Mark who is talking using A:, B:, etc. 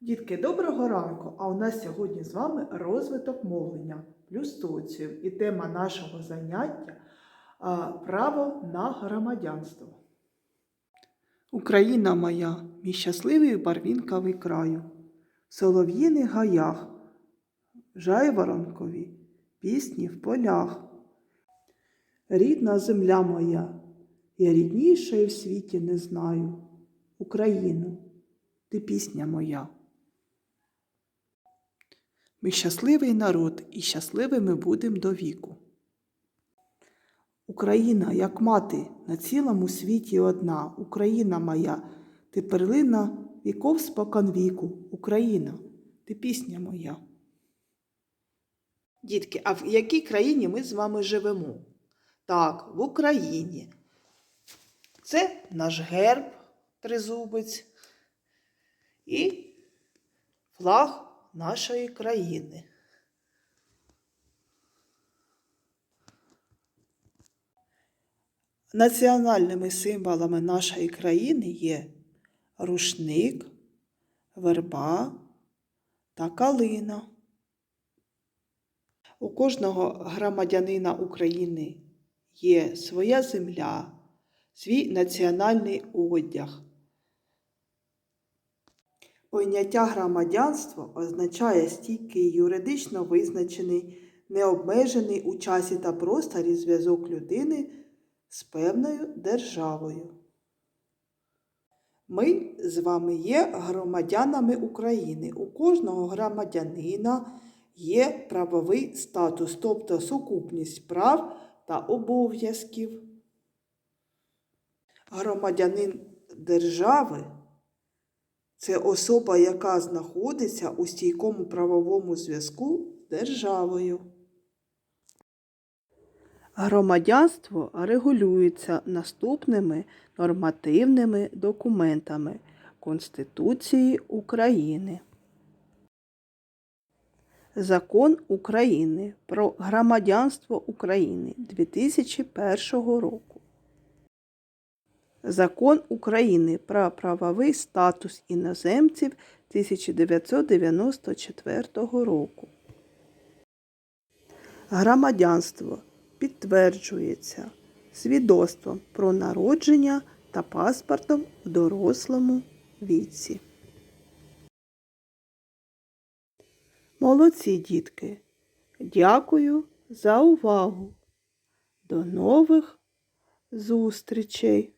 A: Дітки, доброго ранку! А у нас сьогодні з вами розвиток мовлення плюс соціум. І тема нашого заняття право на громадянство. Україна моя, мій щасливий барвінковий краю, в гаях, жайворонкові, пісні в полях. Рідна земля моя, я ріднішої в світі не знаю. Україну, ти пісня моя. Ми щасливий народ і щасливими будем до віку. Україна, як мати, на цілому світі одна. Україна моя, ти перлина віков спокон віку. Україна, ти пісня моя. Дітки, а в якій країні ми з вами живемо? Так, в Україні. Це наш герб тризубець і флаг нашої країни. Національними символами нашої країни є рушник, верба та калина. У кожного громадянина України є своя земля, свій національний одяг. Поняття громадянство означає стійкий, юридично визначений, необмежений у часі та просторі зв'язок людини з певною державою. Ми з вами є громадянами України. У кожного громадянина є правовий статус, тобто сукупність прав та обов'язків. Громадянин держави це особа, яка знаходиться у стійкому правовому зв'язку з державою. Громадянство регулюється наступними нормативними документами Конституції України. Закон України про громадянство України 2001 року. Закон України про правовий статус іноземців 1994 року. Громадянство підтверджується свідоцтвом про народження та паспортом в дорослому віці. Молодці дітки. Дякую за увагу. До нових зустрічей!